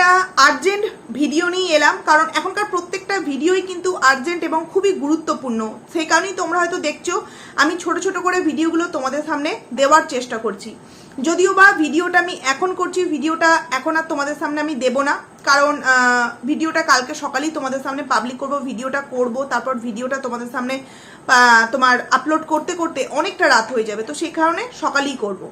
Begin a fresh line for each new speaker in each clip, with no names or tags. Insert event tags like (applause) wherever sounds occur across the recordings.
একটা urgent video নিয়ে এলাম, কারণ এখনকার প্রত্যেকটা ভিডিওই কিন্তু আর্জেন্ট এবং খুবই গুরুত্বপূর্ণ। সেই কারণেই তোমরা হয়তো দেখছ, আমি ছোট ছোট করে ভিডিওগুলো তোমাদের সামনে দেওয়ার চেষ্টা করছি। যদিও বা ভিডিওটা আমি এখন করছি ভিডিওটা এখন আর তোমাদের সামনে আমি দেব না, কারণ ভিডিওটা কালকে সকালেই তোমাদের সামনে পাবলিক করব ভিডিওটা করব, তারপর ভিডিওটা তোমাদের সামনে তোমার আপলোড করতে করতে অনেকটা রাত হয়ে যাবে, তো সেই কারণে সকালেই করব।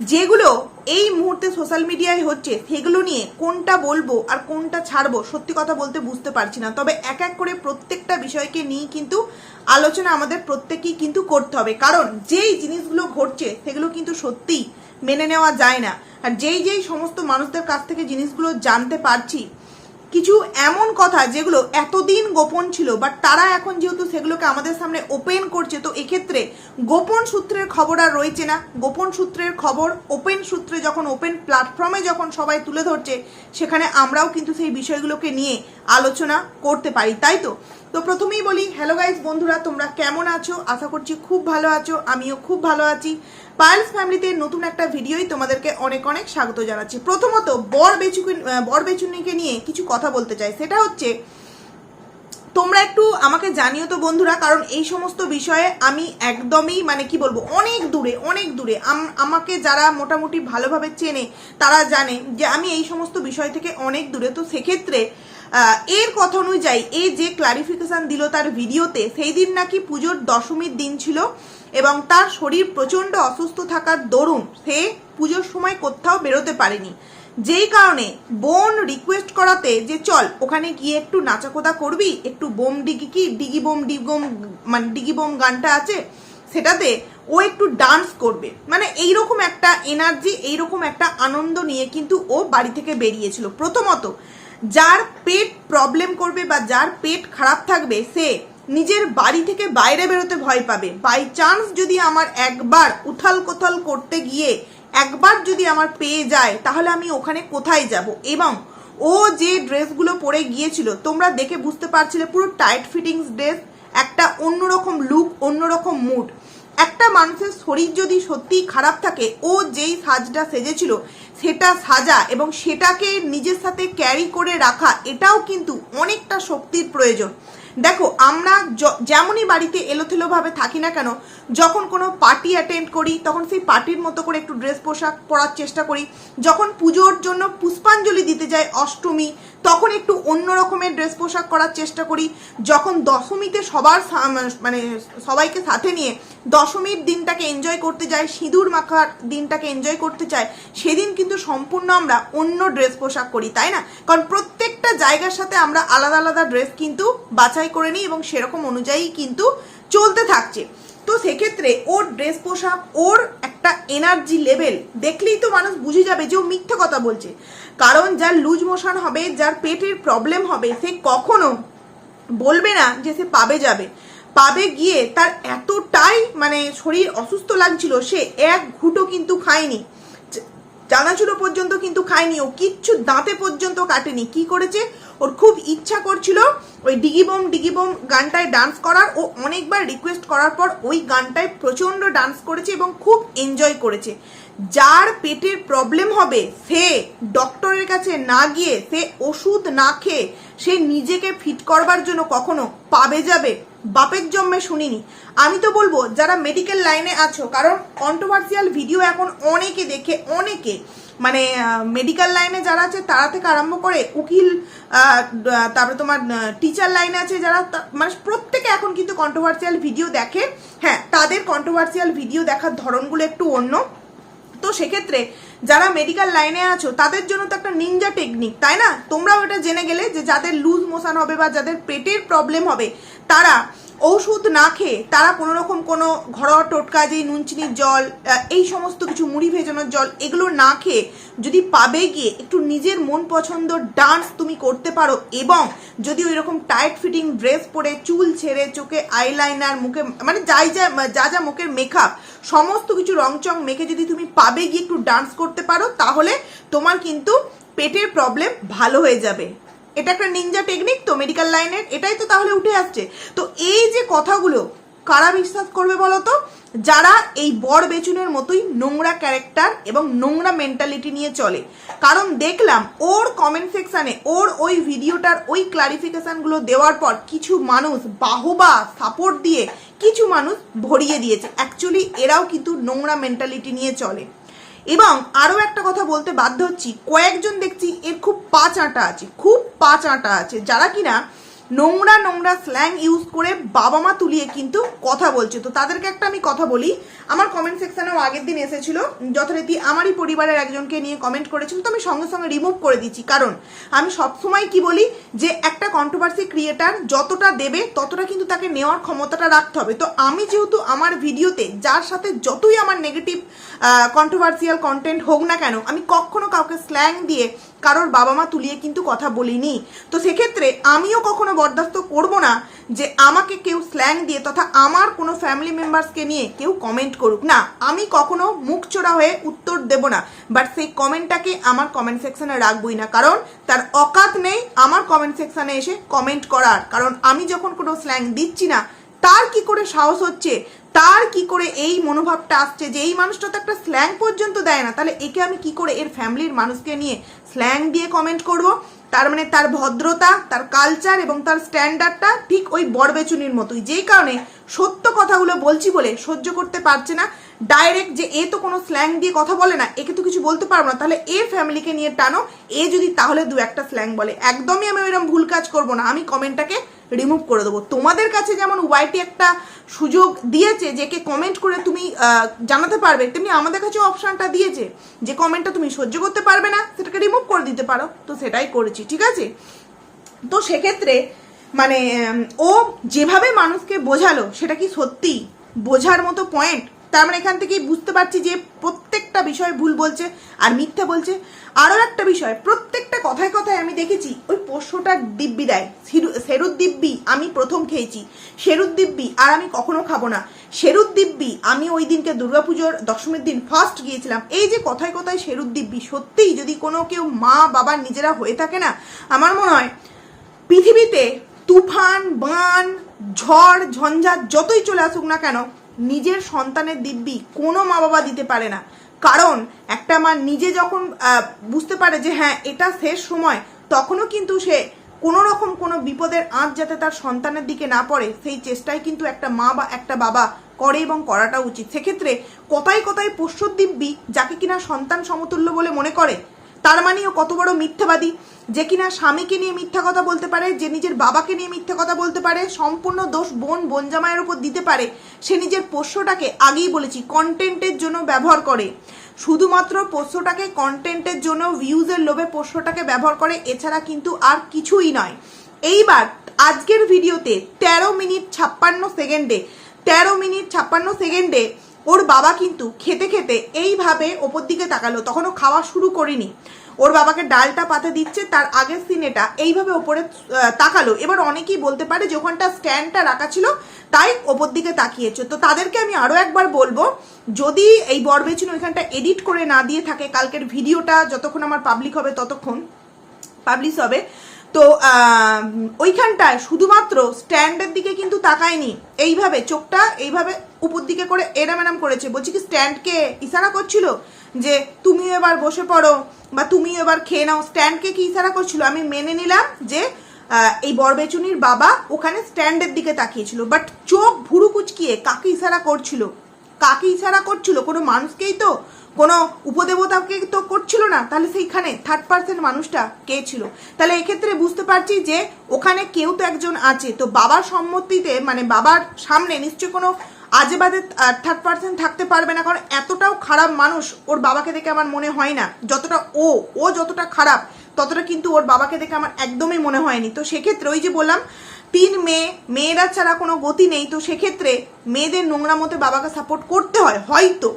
যেগুলো এই মুহূর্তে সোশ্যাল মিডিয়ায় হচ্ছে, সেগুলো নিয়ে কোনটা বলব আর কোনটা ছাড়বো, সত্যি কথা বলতে বুঝতে পারছি না। তবে এক এক করে প্রত্যেকটা বিষয়কে নিয়ে কিন্তু আলোচনা আমাদের প্রত্যেকেই কিন্তু করতে হবে। কারণ যেই জিনিসগুলো ঘটছে, সেগুলো কিন্তু সত্যিই মেনে নেওয়া যায় না। আর যেই যেই সমস্ত মানুষদের কাছ থেকে জিনিসগুলো জানতে পারছি কিছু এমন কথা যেগুলো এতদিন গোপন ছিল বাট তারা এখন যেহেতু সেগুলোকে আমাদের সামনে ওপেন করছে, তো এক্ষেত্রে গোপন সূত্রের খবর আর রয়েছে না। গোপন সূত্রের খবর ওপেন সূত্রে যখন ওপেন প্ল্যাটফর্মে যখন সবাই তুলে ধরছে, সেখানে আমরাও কিন্তু সেই বিষয়গুলোকে নিয়ে আলোচনা করতে পারি, তাই তো? তো প্রথমেই বলি হ্যালো গাইজ বন্ধুরা, তোমরা কেমন আছো? আশা করছি খুব ভালো আছো, আমিও খুব ভালো আছি। পায়েলস ফ্যামিলিতে নতুন একটা ভিডিওই তোমাদেরকে অনেক অনেক স্বাগত জানাচ্ছি। প্রথমত, বর বেচুকে বর বেচুনিকে নিয়ে কিছু কথা বলতে চাই। সেটা হচ্ছে, তোমরা একটু আমাকে জানিও তো বন্ধুরা, কারণ এই সমস্ত বিষয়ে আমি একদমই মানে কি বলব, অনেক দূরে অনেক দূরে আমাকে যারা মোটামুটি ভালোভাবে চেনে, তারা জানে যে আমি এই সমস্ত বিষয় থেকে অনেক দূরে। তো সেক্ষেত্রে এর কথা অনুযায়ী এই যে ক্লারিফিকেশন দিল তার ভিডিওতে সেই দিন নাকি পুজোর দশমীর দিন ছিল এবং তার শরীর প্রচণ্ড অসুস্থ থাকার দরুন সে পুজোর সময় কোথাও বেরোতে পারেনি। যেই কারণে বোন রিকোয়েস্ট করাতে যে চল, ওখানে গিয়ে একটু নাচাকোদা করবি, একটু বোম ডিগি কি, ডিগি বোম ডিগম মানে ডিগি বোম গানটা আছে, সেটাতে ও একটু ডান্স করবে। মানে এইরকম একটা এনার্জি এইরকম একটা আনন্দ নিয়ে কিন্তু ও বাড়ি থেকে বেরিয়েছিল। প্রথমত যার পেট প্রবলেম করবে বা যার পেট খারাপ থাকবে, সে নিজের বাড়ি থেকে বাইরে বেরোতে ভয় পাবে। বাই চান্স যদি আমার একবার উথাল কোথাল করতে গিয়ে একবার যদি আমার পেয়ে যায়, তাহলে আমি ওখানে কোথায় যাব? এবং ও যে ড্রেসগুলো পরে গিয়েছিল, তোমরা দেখে বুঝতে পারছিলে পুরো টাইট ফিটিংস ড্রেস একটা অন্যরকম লুক অন্যরকম মুড একটা মানুষের শরীর যদি সত্যি খারাপ থাকে, ও যেই সাজটা সেজেছিল, সেটা সাজা এবং সেটাকে নিজের সাথে ক্যারি করে রাখা, এটাও কিন্তু অনেকটা শক্তির প্রয়োজন। দেখো, আমরা যেমনই বাড়িতে এলোথেলোভাবে থাকি না কেন, যখন কোনো পার্টি অ্যাটেন্ড করি, তখন সেই পার্টির মতো করে একটু ড্রেস পোশাক পরার চেষ্টা করি। যখন পুজোর জন্য পুষ্পাঞ্জলি দিতে যাই অষ্টমী, তখন একটু অন্য রকমের ড্রেস পোশাক করার চেষ্টা করি। যখন দশমীতে সবার মানে সবাইকে সাথে নিয়ে দশমীর দিনটাকে এনজয় করতে যাই, সিঁদুর মাখার দিনটাকে এনজয় করতে চাই, সেদিন কিন্তু সম্পূর্ণ আমরা অন্য ড্রেস পোশাক করি, তাই না? কারণ প্রত্যেকটা জায়গার সাথে আমরা আলাদা আলাদা ড্রেস কিন্তু বাছাই করে নিই এবং সেরকম অনুযায়ী কিন্তু চলতে থাকছে। তো সেক্ষেত্রে ওর ড্রেস পোশাক, ওর একটা এনার্জি লেভেল দেখলেই তো মানুষ বুঝে যাবে যে ও মিথ্যে কথা বলছে। কারণ যার লুজ মোশন হবে, যার পেটের প্রবলেম হবে, সে কখনো বলবে না যে সে পাবে যাবে। পাবে গিয়ে তার এতটাই মানে শরীর অসুস্থ লাগছিল, সে এক ঘুঁটো কিন্তু খায়নি। চানাচুরো পর্যন্ত কিন্তু খায়নি, ও কিচ্ছু দাঁতে পর্যন্ত কাটেনি। কি করেছে? ওর খুব ইচ্ছা করছিল ওই ডিগিবম ডিগিবম গানটায় ডান্স করার। ও অনেকবার রিকোয়েস্ট করার পর ওই গানটায় প্রচণ্ড ডান্স করেছে এবং খুব এনজয় করেছে। যার পেটের প্রবলেম হবে, সে ডক্টরের কাছে না গিয়ে, সে ওষুধ না খেয়ে, সে নিজেকে ফিট করবার জন্য কখনো পাবে যাবে, বাপের জন্মে শুনিনি। আমি তো বলব, যারা মেডিকেল লাইনে আছো, কারণ কন্ট্রোভার্সিয়াল ভিডিও এখন অনেকে দেখে, অনেকে মানে মেডিকেল লাইনে যারা আছে, তারা থেকে আরম্ভ করে উকিল তারপরে তোমার টিচার লাইনে আছে যারা মানে প্রত্যেকে এখন কিন্তু কন্ট্রোভার্সিয়াল ভিডিও দেখে। হ্যাঁ তাদের কন্ট্রোভার্সিয়াল ভিডিও দেখার ধরনগুলো একটু অন্য। তো সেক্ষেত্রে যারা মেডিকেল লাইনে আছো, তাদের জন্য তো একটা নিনজা টেকনিক তাই না? তোমরাও এটা জেনে গেলে যে যাদের লুজ মোশন হবে বা যাদের পেটের প্রবলেম হবে, তারা ঔষধ না খেয়ে তারা কোনো রকম কোনো ঘরোয়া টোটকা যেই নুন চিনির জল এই সমস্ত কিছু মুড়ি ভেজানোর জল, এগুলো না খেয়ে যদি পাবে গিয়ে একটু নিজের মন পছন্দ ডান্স তুমি করতে পারো এবং যদি ওই রকম টাইট ফিটিং ড্রেস পরে চুল ছেড়ে চোখে আইলাইনার মুখে মানে যাই যা যা যা মুখের মেকআপ সমস্ত কিছু রংচং মেখে যদি তুমি পাবে গিয়ে একটু ডান্স করতে পারো, তাহলে তোমার কিন্তু পেটের প্রবলেম ভালো হয়ে যাবে। এটা একটা নিনজা টেকনিক তো মেডিকেল লাইনের এটাই তো তাহলে উঠে আসছে। তো এই যে কথাগুলো, কারা বিশ্বাস করবে বলো তো? যারা এই বর বেচুনের মতোই নোংরা ক্যারেক্টার এবং নোংরা মেন্টালিটি নিয়ে চলে। কারণ দেখলাম, ওর কমেন্ট সেকশানে ওর ওই ভিডিওটার ওই ক্লারিফিকেশানগুলো দেওয়ার পর কিছু মানুষ বাহবা সাপোর্ট দিয়ে কিছু মানুষ ভরিয়ে দিয়েছে। অ্যাকচুয়ালি এরাও কিন্তু নোংরা মেন্টালিটি নিয়ে চলে। এবং আরও একটা কথা বলতে বাধ্য হচ্ছি, কয়েকজন দেখছি এর খুব পাঁচ আঁটা আছে, খুব পাঁচ আঁটা আছে, যারা কিনা নোংরা নোংরা স্ল্যাং ইউজ করে বাবা মা তুলিয়ে কিন্তু কথা বলছে। তো তাদেরকে একটা আমি কথা বলি। আমার কমেন্ট সেকশনেও আগের দিন এসেছিল। যথারীতি আমারই পরিবারের একজনকে নিয়ে কমেন্ট করেছিল। তো আমি সঙ্গে সঙ্গে রিমুভ করে দিচ্ছি। কারণ আমি সবসময় কি বলি যে, একটা কন্ট্রোভার্সি ক্রিয়েটার যতটা দেবে, ততটা কিন্তু তাকে নেওয়ার ক্ষমতাটা রাখতে হবে। তো আমি যেহেতু আমার ভিডিওতে যার সাথে যতই আমার নেগেটিভ কন্ট্রোভার্সিয়াল কন্টেন্ট হোক না কেন, আমি কখনো কাউকে স্ল্যাং দিয়ে কারোর বাবা মা তুলিয়ে কিন্তু কথা বলিনি। তো সেক্ষেত্রে আমিও কখনো বরদাস্ত করব না যে আমাকে কেউ স্ল্যাং দিয়ে তথা আমার কোনো ফ্যামিলি মেম্বার্সকে নিয়ে কেউ কমেন্ট করুক। না, আমি কখনো মুখ চোরা হয়ে উত্তর দেব না বাট সেই কমেন্টটাকে আমার কমেন্ট সেকশনে রাখবই না, কারণ তার অকাত নেই আমার কমেন্ট সেকশনে এসে কমেন্ট করার। কারণ আমি যখন কোনো স্ল্যাং দিচ্ছি না, তার কি করে সাহস হচ্ছে? তার কি করে এই মনোভাবটা আসছে যে এই মানুষটা তো একটা স্ল্যাং পর্যন্ত দেয় না? তাহলে একে আমি কি করে এর ফ্যামিলির মানুষকে নিয়ে স্ল্যাং দিয়ে কমেন্ট করব? তার মানে তার ভদ্রতা, তার কালচার এবং তার স্ট্যান্ডার্ডটা ঠিক ওই বরবেচুনির মতোই। যেই কারণে সত্য কথাগুলো বলছি বলে সহ্য করতে পারছে না। ডাইরেক্ট যে এ তো কোনো স্ল্যাং দিয়ে কথা বলে না, একে তো কিছু বলতে পারব না। তাহলে এ ফ্যামিলিকে নিয়ে টানো। এ যদি তাহলে দু একটা স্ল্যাং বলে। একদমই আমি ওইরকম ভুল কাজ করব না। আমি কমেন্টটাকে রিমুভ করে দেবো। তোমাদের কাছে যেমন ওয়াইটি একটা সুযোগ দিয়েছে যে কে কমেন্ট করে তুমি জানাতে পারবে, তেমনি আমাদের কাছে অপশানটা দিয়েছে যে কমেন্টটা তুমি সহ্য করতে পারবে না, সেটাকে রিমুভ করে দিতে পারো। তো সেটাই করেছি, ঠিক আছে? তো সেক্ষেত্রে মানে ও যেভাবে মানুষকে বোঝালো, সেটা কি সত্যি? বোঝার মতো পয়েন্ট তার মানে এখান থেকেই বুঝতে পারছি যে প্রত্যেকটা বিষয় ভুল বলছে আর মিথ্যা বলছে। আরও একটা বিষয়, প্রত্যেকটা কথায় কথায় আমি দেখেছি ওই পোষ্যটার দিব্যি দেয়। সিরু- সেরুদ দিব্যি আমি প্রথম খেয়েছি। সেরুদ দিব্যি আর আমি কখনো খাব না। সেরুদ দিব্যি আমি ওই দিনকে দুর্গাপুজোর দশমীর দিন ফার্স্ট গিয়েছিলাম। এই যে কথায় কথায় সেরুদ দিব্যি, সত্যিই যদি কোনো কেউ মা বাবা নিজেরা হয়ে থাকে না, আমার মনে হয় পৃথিবীতে তুফান, বান, ঝড় ঝঞ্ঝাট যতই চলে আসুক না কেন নিজের সন্তানের দিব্যি কোনো মা বাবা দিতে পারে না। কারণ একটা মা নিজে যখন বুঝতে পারে যে হ্যাঁ এটা শেষ সময়, তখনও কিন্তু সে কোনো রকম কোনো বিপদের আঁচ যাতে তার সন্তানের দিকে না পড়ে, সেই চেষ্টাই কিন্তু একটা মা বা একটা বাবা করে এবং করাটা উচিত। সেক্ষেত্রে কথায় কথায় পোষ্য দিব্যি যাকে কিনা সন্তান সমতুল্য বলে মনে করে তার মানেও কত বড় মিথ্যাবাদী? যে কিনা স্বামীকে নিয়ে মিথ্যা কথা বলতে পারে, যে নিজের বাবাকে নিয়ে মিথ্যা কথা বলতে পারে, সম্পূর্ণ দোষ বোন বোন জামাইয়ের উপর দিতে পারে, সে নিজের পোষ্যটাকে আগেই বলেছি কন্টেন্টের জন্য ব্যবহার করে। শুধুমাত্র পোষ্যটাকে কন্টেন্টের জন্য ভিউজের লোভে পোষ্যটাকে ব্যবহার করে, এছাড়া কিন্তু আর কিছুই নয়। এইবার আজকের ভিডিওতে তেরো মিনিট ছাপ্পান্ন সেকেন্ডে, তেরো মিনিট ছাপ্পান্ন সেকেন্ডে ওর বাবা কিন্তু খেতে খেতে এইভাবে ওপর দিকে তাকালো তখন ও খাওয়া শুরু করিনি। ওর বাবাকে ডালটা পাতে দিচ্ছে, তার আগের সিনেটা এইভাবে ওপরে তাকালো। এবার অনেকেই বলতে পারে যে ওখানটা স্ট্যান্ডটা রাখা ছিল, তাই ওপর দিকে তাকিয়েছে। তো তাদেরকে আমি আরও একবার বলব, যদি এই বরবেচিন ওইখানটা এডিট করে না দিয়ে থাকে, কালকের ভিডিওটা যতক্ষণ আমার পাবলিক হবে ততক্ষণ পাবলিশ হবে তো ওইখানটায় শুধুমাত্র স্ট্যান্ডের দিকে কিন্তু তাকায়নি। এইভাবে চোখটা এইভাবে উপর দিকে করে এরাম এরাম করেছে। বলছি কি, স্ট্যান্ডকে ইশারা করছিল যে, তুমিও এবার বসে পড়ো বা তুমিও এবার খেয়ে নাও। স্ট্যান্ডকে কি ইশারা করছিল? আমি মেনে নিলাম যে এই বরবেচুনির বাবা ওখানে স্ট্যান্ডের দিকে তাকিয়েছিল। বাট চোখ ভুরু কুচকিয়ে কাকে ইশারা করছিল? কাকে ইশারা করছিল? কোনো মানুষকেই তো কোনো উপদেবতাকে তো করছিল না, তাহলে সেইখানে থার্ড পার্সেন্ট মানুষটা কে ছিল? তাহলে এক্ষেত্রে বুঝতে পারছি যে ওখানে কেউ তো একজন আছে, তো বাবার সম্মতিতে মানে বাবার সামনে নিশ্চয়ই কোনো আজে বাজে থার্ড পার্সেন্ট থাকতে পারবে না, কারণ এতটাও খারাপ মানুষ ওর বাবাকে দেখে আমার মনে হয় না। যতটা ও ও যতটা খারাপ, ততটা কিন্তু ওর বাবাকে দেখে আমার একদমই মনে হয়নি। তো সেক্ষেত্রে ওই যে বললাম, তিন মেয়ে, মেয়েরা ছাড়া কোনো গতি নেই, তো সেক্ষেত্রে মেয়েদের নোংরা মতে বাবাকে সাপোর্ট করতে হয়, হয়তো।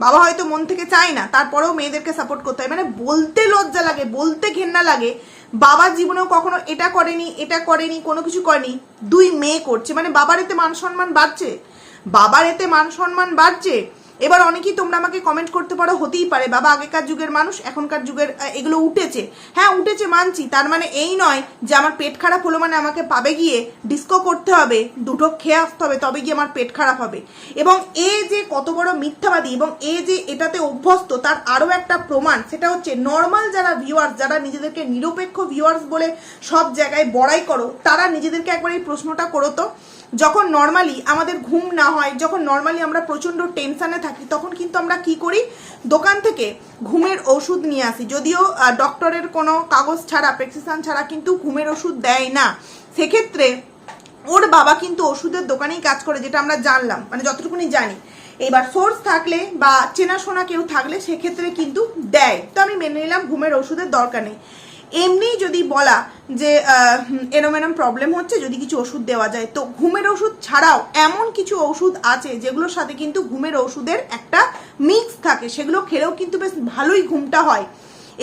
বাবা হয়তো মন থেকে চায় না, তারপরেও মেয়েদেরকে সাপোর্ট করতে হয়। মানে বলতে লজ্জা লাগে, বলতে ঘেন্না লাগে। বাবা জীবনেও কখনো এটা করেনি এটা করেনি, কোনো কিছু করেনি। দুই মেয়ে করছে। মানে বাবার এতে মান সম্মান বাড়ছে। বাবার এতে মান সম্মান বাড়ছে। এবার অনেকেই তোমরা আমাকে কমেন্ট করতে পারো, হতেই পারে। বাবা, আগেকার যুগের মানুষ, এখনকার যুগের এগুলো উঠেছে। হ্যাঁ উঠেছে, মানছি। তার মানে এই নয় যে আমার পেট খারাপ হলো মানে আমাকে পাবে গিয়ে ডিস্কো করতে হবে, দুটো খেয়ে আসতে হবে, তবে গিয়ে আমার পেট খারাপ হবে। এবং এ যে কত বড় মিথ্যাবাদী এবং এ যে এটাতে অভ্যস্ত, তার আরও একটা প্রমাণ, সেটা হচ্ছে নর্মাল যারা ভিউয়ার্স যারা নিজেদেরকে নিরপেক্ষ ভিউয়ার্স বলে সব জায়গায় বড়াই করো, তারা নিজেদেরকে একবার এই প্রশ্নটা করো তো। যখন নর্মালি আমাদের ঘুম না হয়, যখন নর্মালি আমরা প্রচণ্ড টেনশানে থাকি, তখন কিন্তু আমরা কি করি? দোকান থেকে ঘুমের ওষুধ নিয়ে আসি। যদিও ডক্টরের কোনো কাগজ ছাড়া প্রেসক্রিপশন ছাড়া কিন্তু ঘুমের ওষুধ দেয় না। সেক্ষেত্রে ওর বাবা কিন্তু ওষুধের দোকানেই কাজ করে, যেটা আমরা জানলাম মানে যতটুকুনি জানি। এবার সোর্স থাকলে বা চেনাশোনা কেউ থাকলে সেক্ষেত্রে কিন্তু দেয়। তো আমি মেনে নিলাম, ঘুমের ওষুধের দরকার নেই। এমনি যদি বলা যে এরম এরম প্রবলেম হচ্ছে, যদি কিছু ওষুধ দেওয়া যায়, তো ঘুমের ওষুধ ছাড়াও এমন কিছু ওষুধ আছে যেগুলোর সাথে কিন্তু ঘুমের ওষুধের একটা মিক্স থাকে। সেগুলো খেলেও কিন্তু বেশ ভালোই ঘুমটা হয়।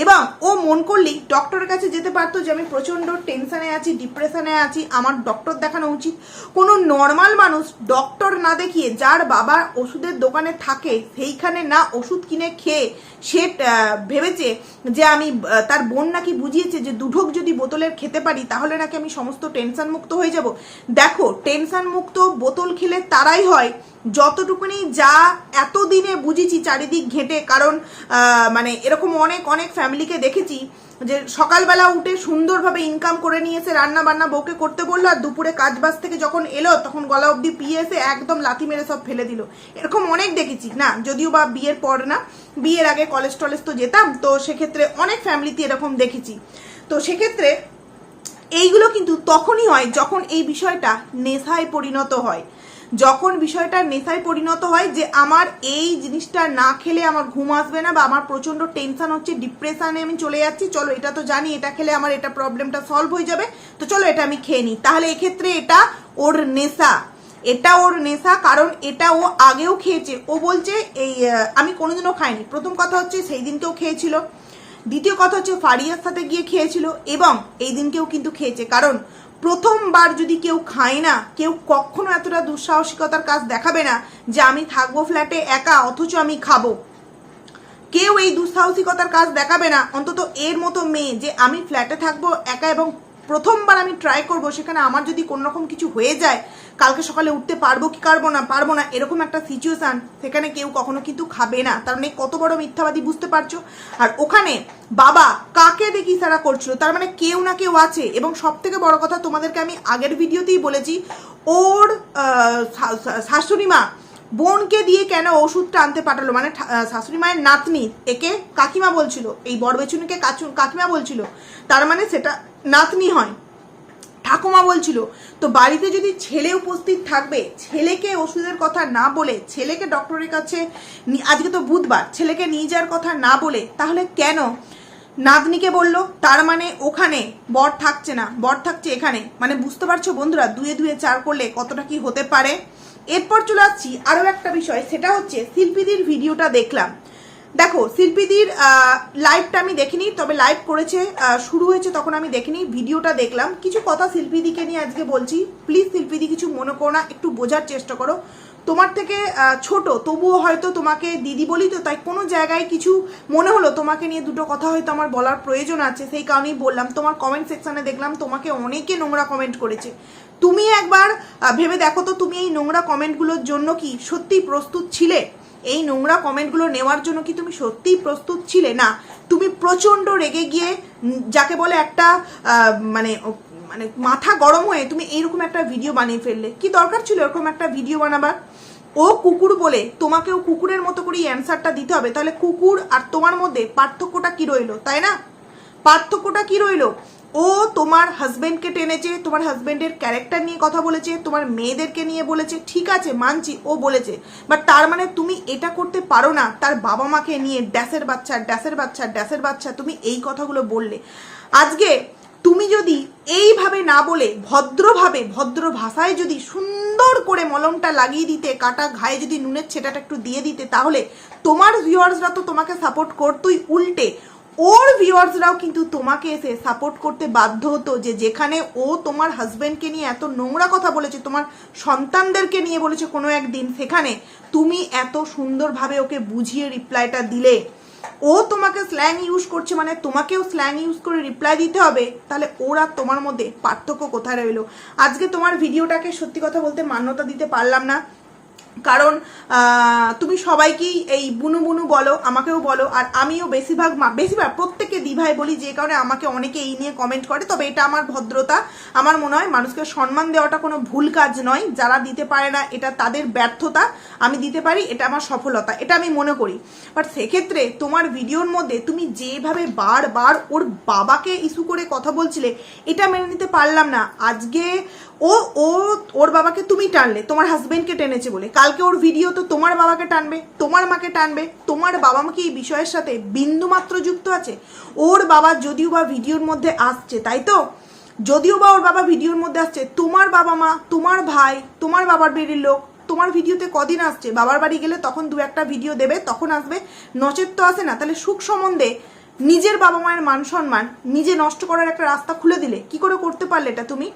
এবং ও মন করলেই ডক্টরের কাছে যেতে পারতো যে আমি প্রচণ্ড টেনশনে আছি ডিপ্রেশনে আছি, আমার ডক্টর দেখানো উচিত। কোনো নর্মাল মানুষ ডক্টর না দেখিয়ে যার বাবা ওষুধের দোকানে থাকে, সেইখানে না ওষুধ কিনে খেয়ে সে ভেবেছে যে আমি তার বোন নাকি বুঝিয়েছে যে দুঢোক যদি বোতলের খেতে পারি, তাহলে নাকি আমি সমস্ত টেনশন মুক্ত হয়ে যাব। দেখো টেনশন মুক্ত বোতল খেলে তারাই হয়। যতটুকুনি যা এতদিনে বুঝেছি চারিদিক ঘেঁটে, কারণ মানে এরকম অনেক অনেক ফ্যামিলিকে দেখেছি যে সকালবেলা উঠে সুন্দরভাবে ইনকাম করে নিয়েছে রান্না বান্না বউকে করতে বলল আর দুপুরে কাজ বাজ থেকে যখন এলো তখন গলা অবধি পিয়ে এসে একদম লাথি মেরে সব ফেলে দিল। এরকম অনেক দেখেছি, না? যদিও বা বিয়ের পর না, বিয়ের আগে কলেজ টলেজ তো যেতাম, তো সেক্ষেত্রে অনেক ফ্যামিলিতে এরকম দেখেছি। তো সেক্ষেত্রে এইগুলো কিন্তু তখনই হয় যখন এই বিষয়টা নেশায় পরিণত হয়। যখন বিষয়টা নেশায় পরিণত হয় যে আমার এই জিনিসটা না খেলে আমার ঘুম আসবে না বা আমার প্রচণ্ড টেনশন হচ্ছে ডিপ্রেশনে আমি চলে যাচ্ছি, চলো এটা তো জানি, এটা খেলে আমার এটা প্রবলেমটা সলভ হয়ে যাবে, তো চলো এটা আমি খেয়ে নিই। তাহলে এক্ষেত্রে এটা ওর নেশা। এটা ওর নেশা, কারণ এটা ও আগেও খেয়েছে। ও বলছে, এই আমি কোনোদিনও খাইনি। প্রথম কথা হচ্ছে সেই দিনকেও খেয়েছিল। দ্বিতীয় কথা হচ্ছে ফারিয়ার সাথে গিয়ে খেয়েছিল এবং এই দিনকেও কিন্তু খেয়েছে। কারণ প্রথমবার যদি কেউ খায় না, কেউ কখনো এতটা দুঃসাহসিকতার কাজ দেখাবে না যে আমি থাকব ফ্ল্যাটে একা, অথচ আমি খাব। কেউ এই দুঃসাহসিকতার কাজ দেখাবে না, অন্তত এর মতো মেয়ে যে আমি ফ্ল্যাটে থাকব একা এবং প্রথমবার আমি ট্রাই করব, সেখানে আমার যদি কোনো রকম কিছু হয়ে যায়, কালকে সকালে উঠতে পারব কি পারব না পারব না, এরকম একটা সিচুয়েশান সেখানে কেউ কখনো কিন্তু খাবে না। তার মানে কত বড় মিথ্যাবাদী বুঝতে পারছ? আর ওখানে বাবা কাকে দেখি সারা করছিল, তার মানে কেউ না কেউ আছে। এবং সব থেকে বড় কথা তোমাদেরকে আমি আগের ভিডিওতেই বলেছি, ওর শাশুড়ি মা বোনকে দিয়ে কেন ওষুধটা আনতে পাঠালো? মানে শাশুড়ি মায়ের নাতনি, একে কাকিমা বলছিল, এই বরবেচুনিকে কাচু- কাকিমা বলছিল। তার মানে সেটা নাতনি হয়। ঠাকুমা বলছিল, তো বাড়িতে যদি ছেলে উপস্থিত থাকবে, ছেলেকে ওষুধের কথা না বলে, ছেলেকে ডক্টরের কাছে আজকে তো বুধবার, ছেলেকে নিয়ে যাওয়ার কথা না বলে, তাহলে কেন? নাতনিকে বলল, তার মানে ওখানে বর থাকছে না, বর থাকছে এখানে। মানে বুঝতে পারছ বন্ধুরা, দুয়ে দুয়ে চার করলে কতটা কি হতে পারে? এরপর চলে আসছি আরও একটা বিষয়, সেটা হচ্ছে শিল্পীদের ভিডিওটা দেখলাম। দেখো, শিল্পীদির লাইভটা আমি দেখিনি, তবে লাইভ করেছে শুরু হয়েছে তখন আমি দেখিনি, ভিডিওটা দেখলাম। কিছু কথা শিল্পীদিকে নিয়ে আজকে বলছি। প্লিজ শিল্পীদি, কিছু মনে করো না, একটু বোঝার চেষ্টা করো। তোমার থেকে ছোট, তবুও হয়তো তোমাকে দিদি বলি তো, তাই কোনো জায়গায় কিছু মনে হলো, তোমাকে নিয়ে দুটো কথা হয়তো আমার বলার প্রয়োজন আছে, সেই কারণেই বললাম, তোমার কমেন্ট সেকশনে দেখলাম, তোমাকে অনেকে নোংরা কমেন্ট করেছে। তুমি একবার ভেবে দেখো তো, তুমি এই নোংরা কমেন্টগুলোর জন্য কি সত্যি প্রস্তুত ছিলে? এই নোংরা কমেন্টগুলো নেওয়ার জন্য কি তুমি সত্যিই প্রস্তুত ছিলে? না, তুমি প্রচণ্ড রেগে গিয়ে যাকে বলে একটা মানে মানে মাথা গরম হয়ে তুমি এইরকম একটা ভিডিও বানিয়ে ফেললে। কি দরকার ছিল এরকম একটা ভিডিও বানাবার? ও কুকুর বলে তোমাকেও কুকুরের মতো করেই অ্যান্সারটা দিতে হবে। তাহলে কুকুর আর তোমার মধ্যে পার্থক্যটা কি রইল, তাই না? পার্থক্যটা কি রইল? ও তোমার হাজবেন্ডকে টেনেছে, তোমার হাজবেন্ডের ক্যারেক্টার নিয়ে কথা বলেছে, তোমার মেয়েদেরকে নিয়ে বলেছে, ঠিক আছে, মানছি, ও বলেছে। বাট তার মানে তুমি এটা করতে পারো না, তার বাবা মাকে নিয়ে, ড্যাসের বাচ্চা ড্যাসের বাচ্চা ড্যাসের বাচ্চা, তুমি এই কথাগুলো বললে। আজকে তুমি যদি এইভাবে না বলে, ভদ্রভাবে, ভদ্র ভাষায় যদি সুন্দর করে মলমটা লাগিয়ে দিতে, কাটা ঘায়ে যদি নুনের ছেটাটা একটু দিয়ে দিতে, তাহলে তোমার ভিউয়ার্সরা তো তোমাকে সাপোর্ট করতোই উল্টে। ওর ভিউয়ার্সরাও কিন্তু তোমাকে এসে সাপোর্ট করতে বাধ্য হতো যে যেখানে ও তোমার হাজব্যান্ডকে নিয়ে এত নোংরা কথা বলেছে, তোমার সন্তানদেরকে নিয়ে বলেছে কোনো একদিন, সেখানে তুমি এত সুন্দরভাবে ওকে বুঝিয়ে রিপ্লাইটা দিলে। ও তোমাকে স্ল্যাং ইউজ করছে মানে তোমাকেও স্ল্যাং ইউজ করে রিপ্লাই দিতে হবে, তাহলে ওরা তোমার মধ্যে পার্থক্য কোথায় রইল? আজকে তোমার ভিডিওটাকে সত্যি কথা বলতে মান্যতা দিতে পারলাম না। কারণ তুমি সবাইকেই এই বুনু বুনু বলো, আমাকেও বলো, আর আমিও বেশিরভাগ বেশিরভাগ প্রত্যেককে দিভাই বলি যে কারণে আমাকে অনেকে এই নিয়ে কমেন্ট করে, তবে এটা আমার ভদ্রতা। আমার মনে হয় মানুষকে সম্মান দেওয়াটা কোনো ভুল কাজ নয়, যারা দিতে পারে না এটা তাদের ব্যর্থতা, আমি দিতে পারি, এটা আমার সফলতা, এটা আমি মনে করি। বাট সেক্ষেত্রে তোমার ভিডিওর মধ্যে তুমি যেভাবে বারবার ওর বাবাকে ইস্যু করে কথা বলছিলে, এটা মেনে নিতে পারলাম না। আজকে ও ও, ওর বাবাকে তুমি টানলে, তোমার হাজবেন্ডকে টেনেছে বলে। কালকে ওর ভিডিও তো তোমার বাবাকে টানবে, তোমার মাকে টানবে, তোমার বাবা মা কি এই বিষয়ের সাথে বিন্দু মাত্র যুক্ত আছে। ওর বাবা যদিও বা ভিডিওর মধ্যে আসছে, তাই তো? যদিও বা ওর বাবা ভিডিওর মধ্যে আসছে, তোমার বাবা মা, তোমার ভাই, তোমার বাবার বাড়ির লোক, তোমার ভিডিওতে কদিন আসছে? বাবার বাড়ি গেলে তখন দু একটা ভিডিও দেবে, তখন আসবে। নচেত তো আসে না, তাহলে সুখ সম্বন্ধে নিজের বাবা মায়ের মান সম্মান নিজে নষ্ট করার একটা রাস্তা খুলে দিলে। কি করে করতে পারলে এটা তুমি?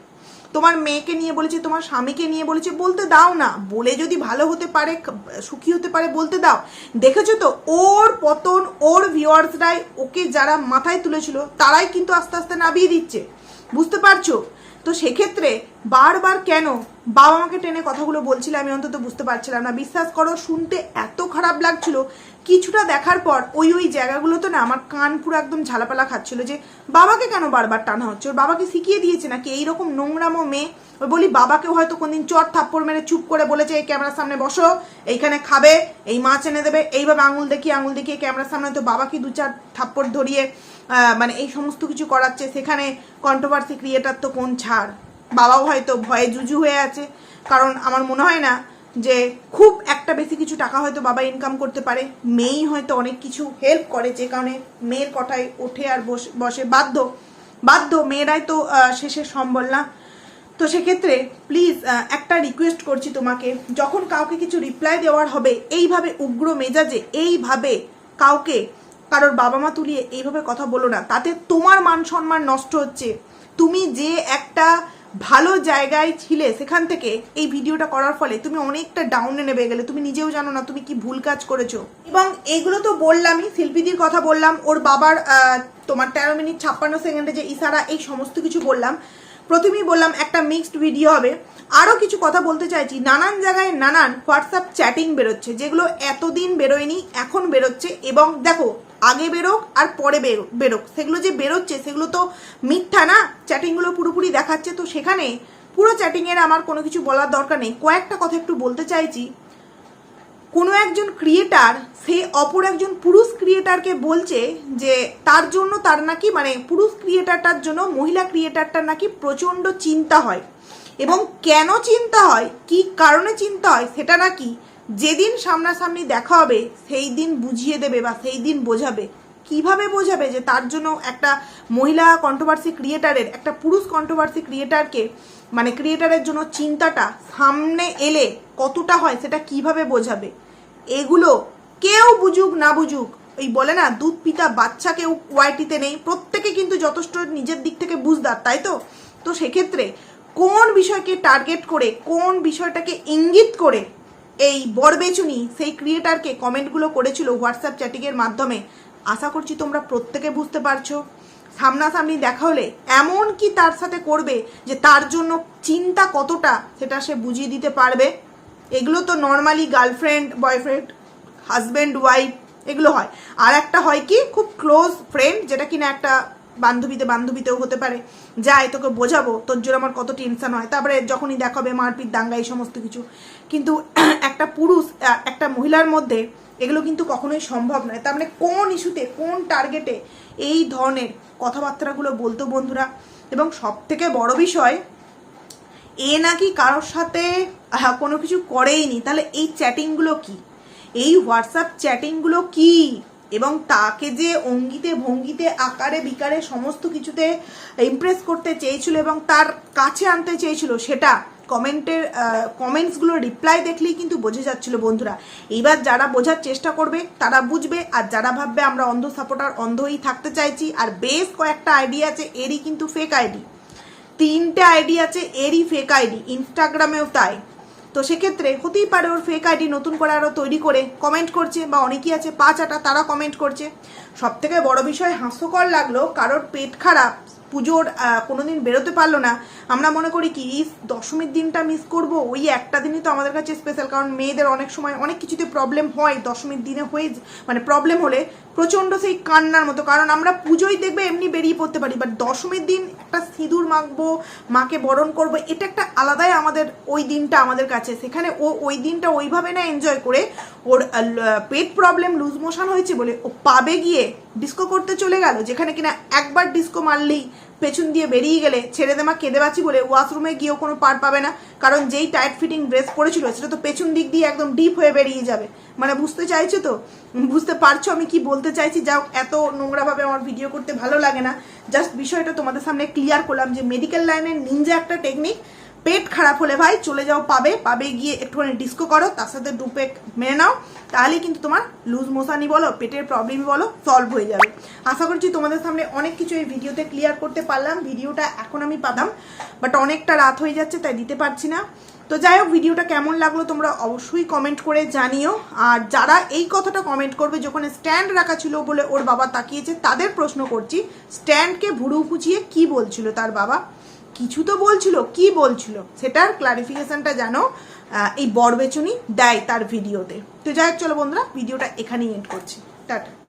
তোমার মেয়েকে নিয়ে বলেছে, তোমার স্বামীকে নিয়ে বলেছে, বলতে দাও না। বলে যদি ভালো হতে পারে সুখী হতে পারে, বলতে দাও। দেখেছ তো? ওর পতন, ওর ভিউয়ার্সরাই ওকে যারা মাথায় তুলেছিল, তারাই কিন্তু আস্তে আস্তে নামিয়ে দিচ্ছে। বুঝতে পারছ? তো সেক্ষেত্রে বারবার কেন বাবা মাকে টেনে কথাগুলো বলছিলে আমি অন্তত বুঝতে পারছিলাম না। বিশ্বাস করো, শুনতে এত খারাপ লাগছিল কিছুটা দেখার পর ওই ওই জায়গাগুলোতে না আমার কান পুরো একদম ঝালাপালা খাচ্ছিল যে, বাবাকে কেন বারবার টানা হচ্ছে? ওর বাবাকে শিখিয়ে দিয়েছে নাকি? এইরকম নোংরামো মেয়ে, ওই বলি বাবাকেও হয়তো কোনদিন চট থাপ্পড় মেরে চুপ করে বলেছে, এই ক্যামেরার সামনে বসো, এইখানে খাবে, এই মাছ এনে দেবে, এইভাবে আঙুল দেখিয়ে আঙুল দেখিয়ে ক্যামেরার সামনে। হয়তো বাবাকে দু চার থাপ্পড় ধরিয়ে মানে এই সমস্ত কিছু করাচ্ছে। সেখানে কন্ট্রোভার্সি ক্রিয়েটার তো কোন ছাড়? বাবাও হয়তো ভয়ে জুজু হয়ে আছে। কারণ আমার মনে হয় না যে খুব একটা বেশি কিছু টাকা হয়তো বাবা ইনকাম করতে পারে, মেয়েই হয়তো অনেক কিছু হেল্প করে, যে কারণে মেয়ের কথায় ওঠে আর বসে বসে। বাধ্য বাধ্য মেয়েরাই তো শেষে সম্বল না। তো সেক্ষেত্রে প্লিজ একটা রিকোয়েস্ট করছি তোমাকে। যখন কাউকে কিছু রিপ্লাই দেওয়ার হবে, এইভাবে উগ্র মেজাজে, এইভাবে কাউকে, কারোর বাবা মা তুলিয়ে এইভাবে কথা বলো না। তাতে তোমার মান সম্মান নষ্ট হচ্ছে। তুমি যে একটা ভালো জায়গায় ছিলে সেখান থেকে এই ভিডিওটা করার ফলে তুমি অনেকটা ডাউনে নেমে গেলে। তুমি নিজেও জানো না তুমি কি ভুল কাজ করেছ। এবং এগুলো তো বললামই, শিল্পীদির কথা বললাম, ওর বাবার তোমার তেরো মিনিট ছাপ্পান্ন সেকেন্ডে যে ইশারা, এই সমস্ত কিছু বললাম। প্রথমেই বললাম একটা মিক্সড ভিডিও হবে। আরও কিছু কথা বলতে চাইছি। নানান জায়গায় নানান হোয়াটসঅ্যাপ চ্যাটিং বেরোচ্ছে, যেগুলো এতদিন বেরোয়নি, এখন বেরোচ্ছে। এবং দেখো আগে বেরোক আর পরে বেরো- বেরোক। সেগুলো যে বেরোচ্ছে, সেগুলো তো মিথ্যা না। চ্যাটিংগুলো পুরোপুরি দেখাচ্ছে। তো সেখানে পুরো চ্যাটিংয়ের আমার কোনো কিছু বলার দরকার নেই। কয়েকটা কথা একটু বলতে চাইছি। কোনো একজন ক্রিয়েটার সে অপর একজন পুরুষ ক্রিয়েটারকে বলছে যে, তার জন্য তার নাকি মানে পুরুষ ক্রিয়েটারটার জন্য, মহিলা ক্রিয়েটারটার নাকি প্রচণ্ড চিন্তা হয়। এবং কেন চিন্তা হয়? কি কারণে চিন্তা হয়? সেটা নাকি যেদিন সামনাসামনি দেখা হবে, সেই দিন বুঝিয়ে দেবে বা সেই দিন বোঝাবে। কীভাবে বোঝাবে যে তার জন্য একটা মহিলা কন্ট্রোভার্সি ক্রিয়েটারের একটা পুরুষ কন্ট্রোভার্সি ক্রিয়েটারকে মানে ক্রিয়েটারের জন্য চিন্তাটা সামনে এলে কতটা হয় সেটা কীভাবে বোঝাবে? এগুলো কেউ বুঝুক না বুঝুক, ওই বলে না, দুধ পিতা বাচ্চা কেউ কোয়ালিটিতে নেই, প্রত্যেকে কিন্তু যথেষ্ট নিজের দিক থেকে বুঝদার, তাই তো? তো সেক্ষেত্রে কোন বিষয়কে টার্গেট করে, কোন বিষয়টাকে ইঙ্গিত করে এই বরবেচুনি সেই ক্রিয়েটারকে কমেন্টগুলো করেছিল হোয়াটসঅ্যাপ চ্যাটিংয়ের মাধ্যমে। আশা করছি তোমরা প্রত্যেকে বুঝতে পারছ। সামনাসামনি দেখা হলে এমন কি তার সাথে করবে যে তার জন্য চিন্তা কতটা সেটা সে বুঝিয়ে দিতে পারবে? এগুলো তো normally girlfriend boyfriend husband wife এগুলো হয়। আর একটা হয় কি, খুব ক্লোজ ফ্রেন্ড যেটা কিনা একটা বান্ধবীতে বান্ধবীতেও হতে পারে। যাই, তোকে বোঝাবো, তোর জন্য আমার কত টেনশন হয়। তারপরে যখনই দেখাবে মারপিট, দাঙ্গা, এই সমস্ত কিছু। কিন্তু (clears throat) একটা পুরুষ একটা মহিলার মধ্যে এগুলো কিন্তু কখনোই সম্ভব নয়। তার মানে কোন ইস্যুতে কোন টার্গেটে এই ধরনের কথাবার্তাগুলো বলতো বন্ধুরা? এবং সব থেকে বড় বিষয়, এ নাকি কারোর সাথে কোনো কিছু করেইনি। তাহলে এই চ্যাটিংগুলো কি? এই হোয়াটসঅ্যাপ চ্যাটিংগুলো কি? এবং তাকে যে অঙ্গিতে, ভঙ্গিতে, আকারে, বিকারে সমস্ত কিছুতে ইমপ্রেস করতে চেয়েছিল এবং তার কাছে আনতে চেয়েছিল, সেটা কমেন্টের কমেন্টসগুলো রিপ্লাই দেখলেই কিন্তু বোঝা যাচ্ছিল, বন্ধুরা। এইবার যারা বোঝার চেষ্টা করবে, তারা বুঝবে। আর যারা ভাববে আমরা অন্ধ সাপোর্টার অন্ধই থাকতে চাইছি, আর বেশ কয়েকটা আইডি আছে, এরই কিন্তু ফেক আইডি তিনটে আইডি আছে, এরই ফেক আইডি ইনস্টাগ্রামেও তাই। তো সেক্ষেত্রে হতেই পারে ওর ফেক আইডি নতুন করে আরও তৈরি করে কমেন্ট করছে বা অনেকেই আছে পাঁচ আটা তারা কমেন্ট করছে। সব থেকে বড় বিষয় হাস্যকর লাগল কারোর পেট খারাপ পুজোর আহ, কোনোদিন বেরোতে পারল না। আমরা মনে করি কি ইস দশমীর দিনটা মিস করব ওই একটা দিনই তো আমাদের কাছে স্পেশাল কারণ মেয়েদের অনেক সময় অনেক কিছুতে প্রবলেম হয় দশমীর দিনে হয়ে মানে প্রবলেম হলে প্রচণ্ড সেই কান্নার মতো। কারণ আমরা পুজোই দেখবে এমনি বেরিয়ে পড়তে পারি বাট দশমীর দিন একটা সিঁদুর মাখবো মাকে বরণ করব এটা একটা আলাদাই আমাদের ওই দিনটা আমাদের কাছে। সেখানে ও ওই দিনটা ওইভাবে না এনজয় করে ওর পেট প্রবলেম লুজ মোশন হয়েছে বলে ও পাবে গিয়ে ডিস্কো করতে চলে গেল, যেখানে কিনা একবার ডিস্কো মারলেই পেছন দিয়ে বেরিয়ে গেলে ছেড়ে দেমা কেঁদে বাঁচি বলে ওয়াশরুমে গিয়েও কোনো পার পাবে না। কারণ যেই টাইট ফিটিং ড্রেস পরেছিল, সেটা তো পেছন দিক দিয়ে একদম ডিপ হয়ে বেরিয়ে যাবে। মানে বুঝতে চাইছো তো? বুঝতে পারছ আমি কি বলতে চাইছি? যাও, এত নোংরাভাবে আমার ভিডিও করতে ভালো লাগে না। জাস্ট বিষয়টা তোমাদের সামনে ক্লিয়ার করলাম যে মেডিকেল লাইনের নিনজা একটা টেকনিক পেট খারাপ হলে ভাই চলে যাও পাবে পাবে গিয়ে একটুখানি ডিস্কো করো, তার সাথে পেক মেরে নাও, তাহলেই কিন্তু তোমার লুজ মোশানি বলো, পেটের প্রবলেম বলো সলভ হয়ে যাবে। আশা করছি তোমাদের সামনে অনেক কিছু এই ভিডিওতে ক্লিয়ার করতে পারলাম, ভিডিওটা এখন আমি পাতাম বাট অনেকটা রাত হয়ে যাচ্ছে, তাই দিতে পারছি না। তো যাই হোক, ভিডিওটা কেমন লাগল তোমরা অবশ্যই কমেন্ট করে জানিও, আর যারা এই কথাটা কমেন্ট করবে, যখন স্ট্যান্ড রাখা ছিল বলে ওর বাবা তাকিয়েছে, তাদের প্রশ্ন করছি স্ট্যান্ডকে ভুরু ফুচিয়ে কি বলছিল তার বাবা? কিছু তো বলছিল, কি বলছিল? সেটার ক্লারিফিকেশনটা জানো এই বরবেচনি দেয় তার ভিডিওতে। তো যাই হোক, চলো বন্ধুরা, ভিডিওটা এখানেই এন্ড করছি। টাটা।